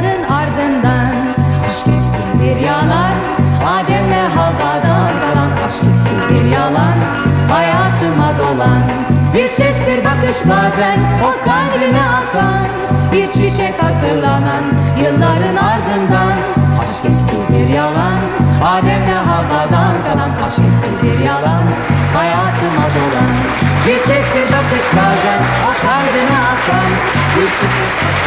Yılların ardından Aşk eski bir yalan. Adem'le Havva'dan kalan Aşk eski bir yalan. Hayatıma dolan Bir ses bir bakış bazen O kalbime akan Bir çiçek hatırlanan Yılların ardından Aşk eski bir yalan. Adem'le Havva'dan kalan Aşk eski bir yalan. Hayatıma dolan Bir ses bir bakış bazen O kalbime akan Bir çiçek